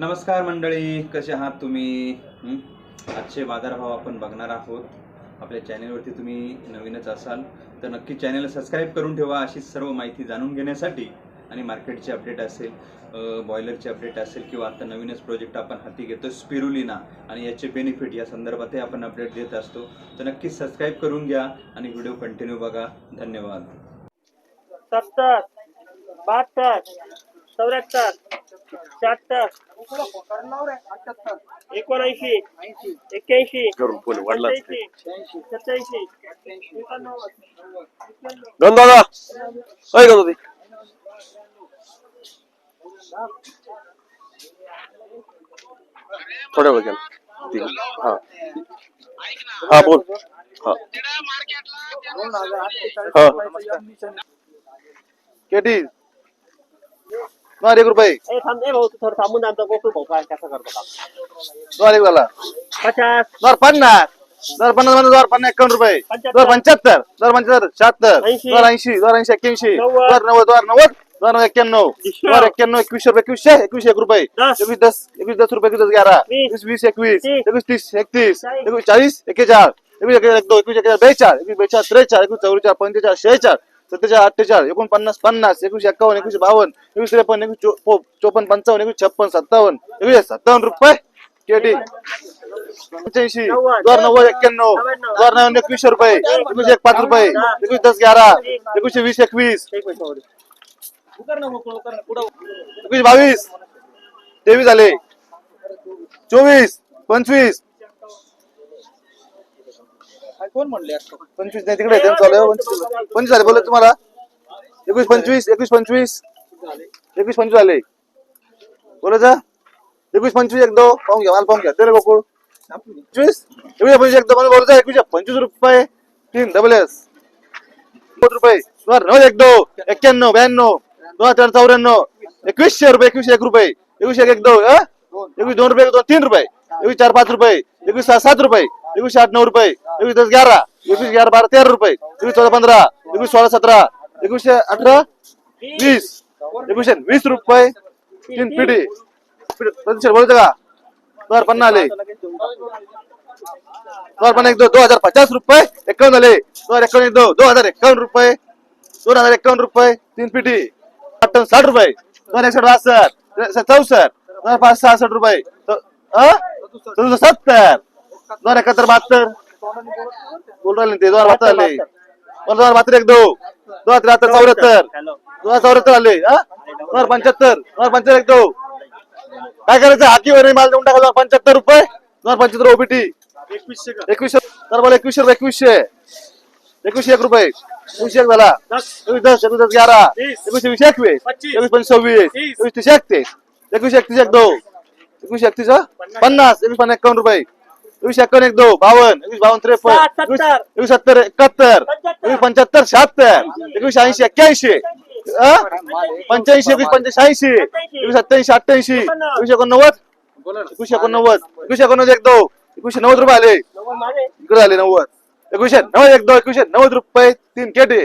नमस्कार मंडळी कसे आहात तुम्ही? आजचे बाजारभाव आपण बघणार आहोत. आपल्या चॅनेलवरती तुम्ही नवीनच असाल तर नक्की चॅनेल सबस्क्राईब करून ठेवा अशी सर्व माहिती जाणून घेण्यासाठी. आणि मार्केटचे अपडेट असेल बॉयलरचे अपडेट असेल किंवा आता नवीनच प्रोजेक्ट आपण हाती घेतो स्पिरुलिना. आणि याचे बेनिफिट या संदर्भातही आपण अपडेट देत असतो. तर नक्की सबस्क्राईब करून घ्या आणि व्हिडिओ कंटिन्यू बघा. धन्यवाद. सत्तर बहात्तर चौऱ्याहत्तर. शहात्तर. एकोणऐंशी. एक्क्याऐंशी. सत्याऐंशी. दोन दादा. काय होती थोड्या वेळ आहे. हा. हा बोल. हा. हा. केटी दोन एक रुपये. ए थांब ए भाऊ तू थोडं थांबून आमचा गोकुळ भाऊ काय कसं करतो काम? दोन एक झाला. पचास. दोन पन्नास. दोन पन्नासमध्ये दोन पन्नास एकावन्न रुपये. दोन पंच्याहत्तर. दोन पंच्याहत्तर शहात्तर. ऐंशी. दोन ऐंशी दोन ऐंशी एक्क्याऐंशी. नव्वद. दोन नव्वद दोन नव्वद. दोन एक्क्याण्णव. एकशे. दोन एक्क्याण्णव एकवीसशे रुपये एकवीसशे एकवीसशे एक रुपये. दस. एकवीस दस एकवीस दस रुपये एकवीस दस ग्यारह वीस. एकवीस वीस एकवीस. तीस. एकवीस तीस एकतीस. चाळीस. एकवीस चाळीस एक्केचाळ एकवीस एक एक दो एकवीस एक बेचाळ एकवीस बेचाळ त्रेचाळ एकवीस चौवेचाळ पंचेचाळ शेहेचाळ सत्तेचाळ अठ्ठेचाळ एकोणपन्नास पन्नास एकवीसशे एकावन्न एकवीस बावन्न एकवीस त्रेपन्न एकवीस चोपन्न पंचावन्न एकवीस छप्पन सत्तावन्न एकवीस सत्तावन्न रुपये केटी. पंच्याऐंशी दोन नव्वद एक्क्याण्णव दोन नव्याण्णव एकवीसशे रुपये एकोणीशे एक पाच रुपये एकवीस दस ग्यारा एकवीसशे वीस एकवीस. एकोणीशे एकवीस बावीस तेवीस झाले चोवीस पंचवीस कोण म्हणले पंचवीस नाही तिकडे त्यांचं चालू आहे. पंचवीस पंचवीस झाले बोलत तुम्हाला. एकवीस पंचवीस एकवीस पंचवीस. एकवीस पंचवीस झाले. बोलायचं एकवीस पंचवीस एक दो पाहून घ्या मला पाहून घ्या. ते बघू गोकुळ. पंचवीस? एकवीस पंचवीस एकदा मला बोलत एकवीस पंचवीस रुपये. तीन डबल एस रुपये. दोन नऊ एक दो एक्क्याण्णव ब्याण्णव दोन हजार चौऱ्याण्णव. एकवीसशे रुपये एकवीस एक रुपये. एकवीस एक एक दो एकवीस दोन रुपये दोन तीन रुपये. एकवीस चार पाच रुपये. एकवीस सहा सात रुपये. एकवीस आठ नऊ रुपये एकवीस दस ग्यारह एकवीस ग्यारह बारा तेरा रुपये एकवीस चौदा पंधरा एकवीस सोळा सतरा एकवीसशे अठरा वीस एकवीसशे वीस रुपये तीन पिढी प्रतिशत बोलतो का दोन हजार पन्नास आले दोन हजार पन्नास एक दो दो हजार पचास रुपये एकावन्न झाले दोन हजार एकावन्न एक दो दो हजार एकावन्न रुपये दोन हजार एकावन्न रुपये तीन पिढी अठ्ठावन्न साठ रुपये दोन एकसठ बासष्ट चौसष्ट दोन पाच सहासष्ट रुपये च- अं? चौदा सत्तर दोन एकाहत्तर बहात्तर. बोल राहिले ते दोन हजार बहात्तर आले. दोन हजार बहात्तर एक दो. दोन हजार त्र्याहत्तर चौऱ्याहत्तर. दोन हजार चौऱ्याहत्तर आले हा? दोन हजार पंच्याहत्तर दोन हजार पंच्याहत्तर एक दो. काय करायचं? हाकीवर माल देऊन टाका दोन पंच्याहत्तर रुपये. दोन हजार पंच्याहत्तर ओबीटी. एकवीसशे एकवीसशे तर बोला एकवीसशे रुपये एकवीसशे. एकवीसशे एक रुपये. एकवीसशे एक झाला. एकवीस दस एकवीस दस ग्यारह वीस. एकवीसशे वीस एकवीस. एकवीस पंचवीस सव्वीस. एकवीस तीस एकतीस एकवीस एकतीस एक दो. एकवीस एकतीस? पन्नास. एकवीस पन्नास एकावन्न रुपये. एकवीस एकावन्न एक दो बावन्न एकवीस बावन्न त्रेपन्न एकवीस सत्तर. एकाहत्तर. एकवीस पंच्याहत्तर शहात्तर एकवीस ऐंशी एक्क्याऐंशी? पंच्याऐंशी. एकवीस पंच्याऐंशी एकवीस सत्याऐंशी अठ्ठ्याऐंशी एकवीस एकोणनव्वद. एकवीस एकोणनव्वद. एकवीस एकोणनव्वद एक दो एकवीसशे नव्वद रुपये आले. इकडे झाले नव्वद. एकवीसशे नव्वद एक दो एकवीसशे नव्वद रुपये तीन केटे.